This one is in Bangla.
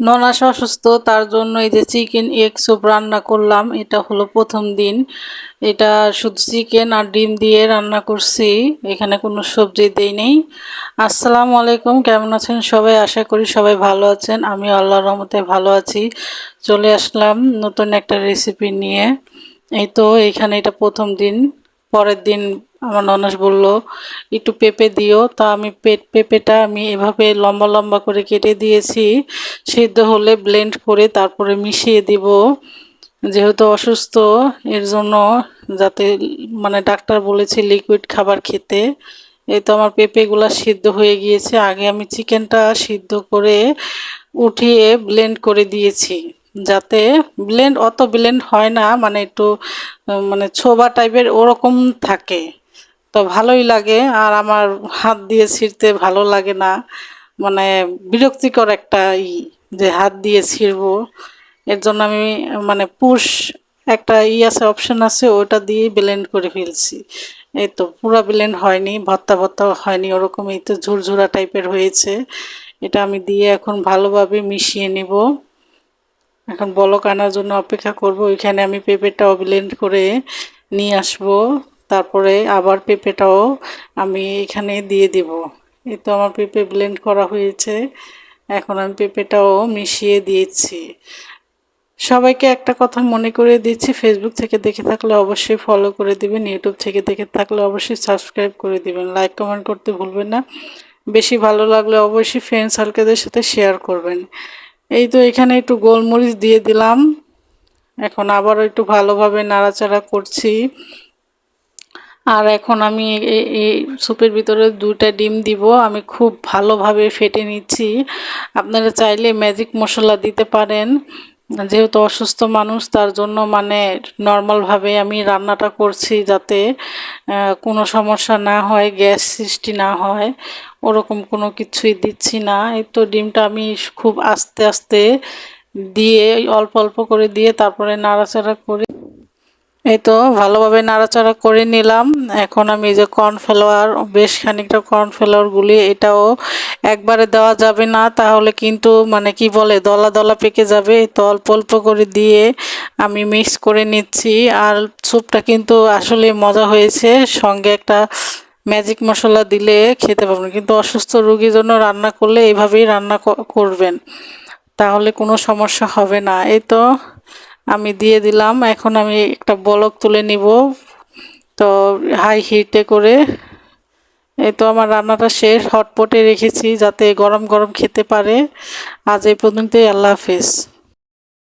ননাস অসুস্থ, তার জন্য এই যে চিকেন এগ স্যুপ রান্না করলাম, এটা হলো প্রথম দিন। এটা শুধু চিকেন আর ডিম দিয়ে রান্না করছি, এখানে কোনো সবজি দেই নেই। আসসালামু আলাইকুম, কেমন আছেন সবাই? আশা করি সবাই ভালো আছেন আমি আল্লাহর রহমতে ভালো আছি। চলে আসলাম নতুন একটা রেসিপি নিয়ে। এই তো, এখানে এটা প্রথম দিন, পরের দিন আমার ননাস বলল, একটু পেঁপে দিও। তা আমি পেট পেঁপেটা আমি এভাবে লম্বা লম্বা করে কেটে দিয়েছি, সিদ্ধ হলে ব্লেন্ড করে তারপরে মিশিয়ে দিব। যেহেতু অসুস্থ, এর জন্য যাতে মানে ডাক্তার বলেছে লিকুইড খাবার খেতে। এই তো আমার পেঁপেগুলা সিদ্ধ হয়ে গিয়েছে। আগে আমি চিকেনটা সিদ্ধ করে উঠিয়ে ব্লেন্ড করে দিয়েছি, যাতে ব্লেন্ড অত ব্লেন্ড হয় না মানে একটু মানে ছোবা টাইপের ওরকম থাকে। তো ভালোই লাগে আর আমার হাত দিয়ে ছিঁড়তে ভালো লাগে না। মানে বিরক্তিকর একটা ই যে হাত দিয়ে ছিঁড়বো। এর জন্য আমি মানে পুশ একটা ই আছে, অপশন আছে, ওটা দিয়ে ব্লেন্ড করে ফেলছি। এই তো পুরো ব্লেন্ড হয়নি ভত্তা ভত্তা হয়নি ওরকম এই তো ঝুরঝুরা টাইপের হয়েছে। এটা আমি দিয়ে এখন ভালোভাবে মিশিয়ে নিব। এখন বলক আনার জন্য অপেক্ষা করব, ওইখানে আমি পেঁপেটাও ব্লেন্ড করে নিয়ে আসব। তারপরে আবার পেঁপেটাও আমি এখানে দিয়ে দিব। এই তো আমার পেঁপে ব্লেন্ড করা হয়েছে। এখন আমি পেঁপেটাও মিশিয়ে দিয়েছি। সবাইকে একটা কথা মনে করে দিচ্ছি ফেসবুক থেকে দেখে থাকলে অবশ্যই ফলো করে দিবেন ইউটিউব থেকে দেখে থাকলে অবশ্যই সাবস্ক্রাইব করে দিবেন। লাইক কমেন্ট করতে ভুলবেন না। বেশি ভালো লাগলে অবশ্যই ফ্রেন্ড সার্কেলদের সাথে শেয়ার করবেন। এই তো এখানে একটু গোলমরিচ দিয়ে দিলাম। এখন আবারও একটু ভালোভাবে নাড়াচাড়া করছি। আর এখন আমি এই স্যুপের ভিতরে দুইটা ডিম দিব। আমি খুব ভালোভাবে ফেটে নিচ্ছি। আপনারা চাইলে ম্যাজিক মশলা দিতে পারেন। যেহেতু অসুস্থ মানুষ, তার জন্য মানে নর্মালভাবে আমি রান্নাটা করছি যাতে কোনো সমস্যা না হয়, গ্যাস সৃষ্টি না হয়। ওরকম কোনো কিছুই দিচ্ছি না। এই তো ডিমটা আমি খুব আস্তে আস্তে দিয়ে, অল্প অল্প করে দিয়ে তারপরে নাড়াচাড়া করে এই তো ভালোভাবে নাড়াচাড়া করে নিলাম। এখন আমি যে কর্নফ্লাওয়ার, বেশ খানিকটা কর্নফ্লাওয়ার গুলি, এটাও একবারে দেওয়া যাবে না। তাহলে কিন্তু মানে কি বলে, দলা দলা পেকে যাবে। তো অল্প অল্প করে দিয়ে আমি মিক্স করে নিচ্ছি। আর স্যুপটা কিন্তু আসলে মজা হয়েছে। সঙ্গে একটা ম্যাজিক মশলা দিলে খেতে পারবেন। কিন্তু অসুস্থ রুগীর জন্য রান্না করলে এইভাবেই রান্না করবেন। তাহলে কোনো সমস্যা হবে না। এই তো আমি দিয়ে দিলাম। এখন আমি একটা বলক তুলে নিব। তো হাই হিটে করে এই তো আমার রান্নাটা শেষ। হটপটে রেখেছি যাতে গরম গরম খেতে পারে। আজ এই পর্যন্তই। আল্লাহ হাফিজ।